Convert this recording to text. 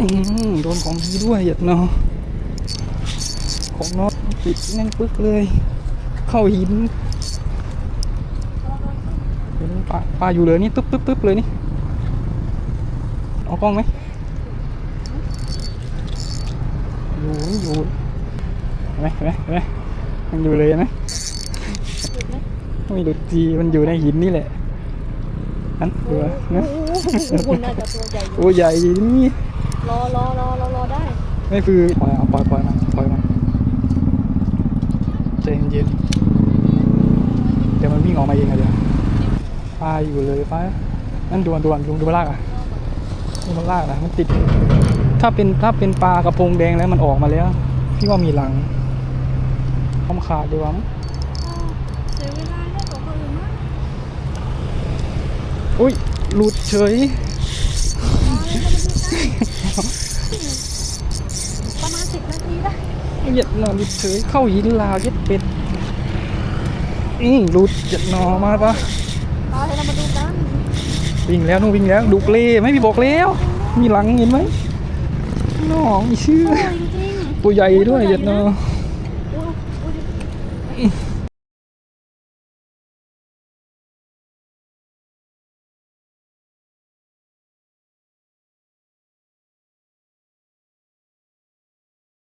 อืมโดนของดีด้วยเหยียดเนาะของน็อตปิดแน่นปึ๊กเลย เข้าหินเห็นปลาปลาอยู่เลยนี่ตึ๊บตึ๊บตึ๊บเลยนี่ เอากล้องไหมอยู่นี่อยู่เห็นไหมเห็นไหมเห็นไหมมันอยู่เลยเห็นไหมไม่หลุดทีมันอยู่ในหินนี่แหละนั่นดูนะคุณน่าจะตัวใหญ่อยู่ตัวใหญ่นี่ รอรอรอรอรอได้ไม่คือปล่อยเอาปล่อยปล่อยมันปล่อยมันใจเย็นๆเดี๋ยวมันวิ่งออกมาเองอะเดี๋ยวปลาอยู่เลยปลานั่นดวนดวนลุงดูมันลากอะดูมันลากอะมันติด ถ้าเป็นถ้าเป็นปลากระพงแดงแล้วมันออกมาแล้ว พี่ว่ามีหลังคอมขาดดีกว่ามั้งเสียเวลาได้ของคนอื่นมากอุ้ยหลุดเฉย ประมาณสิบนาทีได้ เหยียดหนอนหลุดเฉยเข้าหินลาวเย็ดเป็ดอือหลุดเหยียดหนอมาปะไปเรามาดูกันวิ่งแล้วนู่นวิ่งแล้วดูเกลไม่พี่บอกแล้ว มีหลังเห็นไหมน้องอีชื่อโอ้ยจริงตัวใหญ่ด้วยเหยียดหนอๆอุ้ยอุ้ย